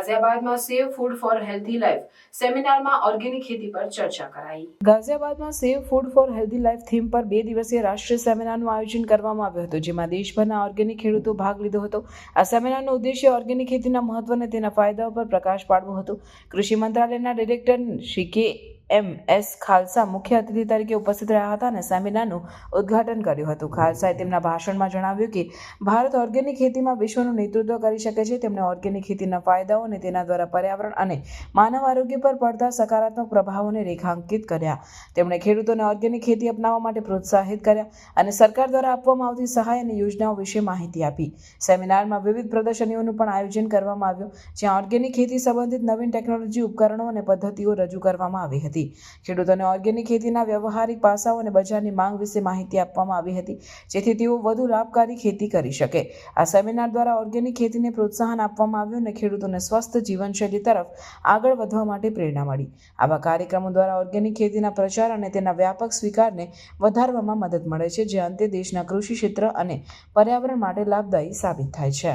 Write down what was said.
ગાઝિયાબાદમાં save food for healthy life સેમિનારમાં organic ખેતી પર ચર્ચા કરાઈ. ગાઝિયાબાદમાં save food for healthy life theme પર બે દિવસીય રાષ્ટ્રીય સેમિનારનું આયોજન કરવામાં આવ્યું હતું, જેમાં દેશભરના ઓર્ગેનિક ખેડૂતો ભાગ લીધો હતો. આ સેમિનારનો ઉદ્દેશ્ય ઓર્ગેનિક ખેતીના મહત્વ તેના ફાયદાઓ પર પ્રકાશ પાડવો હતો. કૃષિ મંત્રાલયના ડિરેક્ટર શ્રી કે એમ એસ ખાલસા મુખ્ય અતિથિ તરીકે ઉપસ્થિત રહ્યા હતા અને સેમિનારનું ઉદ્ઘાટન કર્યું હતું. ખાલસાએ તેમના ભાષણમાં જણાવ્યું કે, ભારત ઓર્ગેનિક ખેતીમાં વિશ્વનું નેતૃત્વ કરી શકે છે. તેમણે ઓર્ગેનિક ખેતીના ફાયદાઓ અને તેના દ્વારા પર્યાવરણ અને માનવ આરોગ્ય પર પડતા સકારાત્મક પ્રભાવોને રેખાંકિત કર્યા. તેમણે ખેડૂતોને ઓર્ગેનિક ખેતી અપનાવવા માટે પ્રોત્સાહિત કર્યા અને સરકાર દ્વારા આપવામાં આવતી સહાય અને યોજનાઓ વિશે માહિતી આપી. સેમિનારમાં વિવિધ પ્રદર્શનીઓનું પણ આયોજન કરવામાં આવ્યું, જ્યાં ઓર્ગેનિક ખેતી સંબંધિત નવીન ટેકનોલોજી ઉપકરણો અને પદ્ધતિઓ રજૂ કરવામાં આવી હતી. ખેડૂતોને ઓર્ગેનિક ખેતીના વ્યવહારિક પાસાઓ અને બજારની માંગ વિશે માહિતી આપવામાં આવી હતી, જેથી તેઓ વધુ લાભકારી ખેતી કરી શકે. આ સેમિનાર દ્વારા ઓર્ગેનિક ખેતીને પ્રોત્સાહન આપવામાં આવ્યું અને ખેડૂતોને સ્વસ્થ જીવનશૈલી તરફ આગળ વધવા માટે પ્રેરણા મળી. આવા કાર્યક્રમો દ્વારા ઓર્ગેનિક ખેતીના પ્રચાર અને તેના વ્યાપક સ્વીકારને વધારવામાં મદદ મળે છે, જે અંતે દેશના કૃષિ ક્ષેત્ર અને પર્યાવરણ માટે લાભદાયી સાબિત થાય છે.